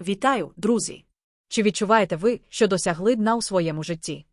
Вітаю, друзі! Чи відчуваєте ви, що досягли дна у своєму житті?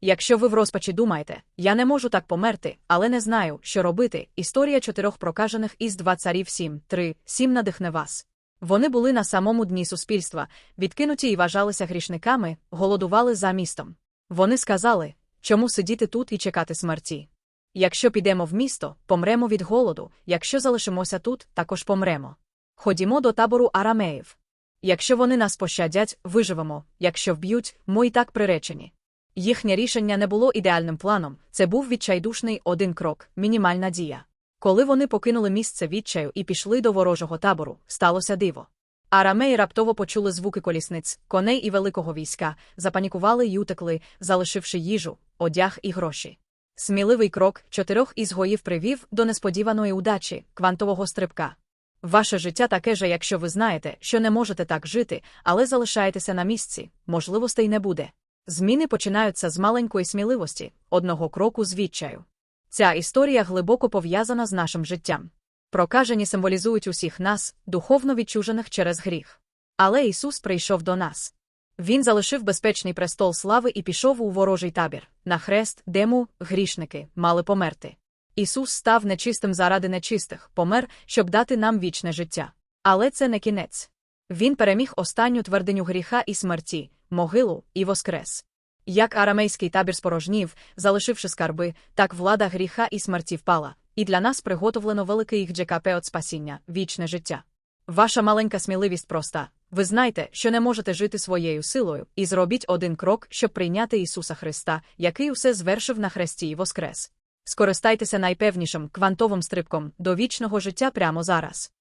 Якщо ви в розпачі думаєте, я не можу так померти, але не знаю, що робити, історія чотирьох прокажених із два царів 7, 3, 7 надихне вас. Вони були на самому дні суспільства, відкинуті і вважалися грішниками, голодували за містом. Вони сказали, чому сидіти тут і чекати смерті? Якщо підемо в місто, помремо від голоду, якщо залишимося тут, також помремо. Ходімо до табору арамеїв. Якщо вони нас пощадять, виживемо, якщо вб'ють, ми і так приречені. Їхнє рішення не було ідеальним планом, це був відчайдушний один крок, мінімальна дія. Коли вони покинули місце відчаю і пішли до ворожого табору, сталося диво. Арамеї раптово почули звуки колісниць, коней і великого війська, запанікували й утекли, залишивши їжу, одяг і гроші. Сміливий крок чотирьох ізгоїв привів до несподіваної удачі, квантового стрибка. Ваше життя таке же, якщо ви знаєте, що не можете так жити, але залишаєтеся на місці, можливостей не буде. Зміни починаються з маленької сміливості, одного кроку з відчаю. Ця історія глибоко пов'язана з нашим життям. Прокажені символізують усіх нас, духовно відчужених через гріх. Але Ісус прийшов до нас. Він залишив безпечний престол слави і пішов у ворожий табір, на хрест, де му, грішники, мали померти. Ісус став нечистим заради нечистих, помер, щоб дати нам вічне життя. Але це не кінець. Він переміг останню твердиню гріха і смерті, могилу і воскрес. Як арамейський табір спорожнів, залишивши скарби, так влада гріха і смерті впала, і для нас приготовлено великий їх ДЖКП от спасіння, вічне життя. Ваша маленька сміливість проста. Ви знаєте, що не можете жити своєю силою, і зробіть один крок, щоб прийняти Ісуса Христа, який усе звершив на хресті і воскрес. Скористайтеся найпевнішим квантовим стрибком до вічного життя прямо зараз.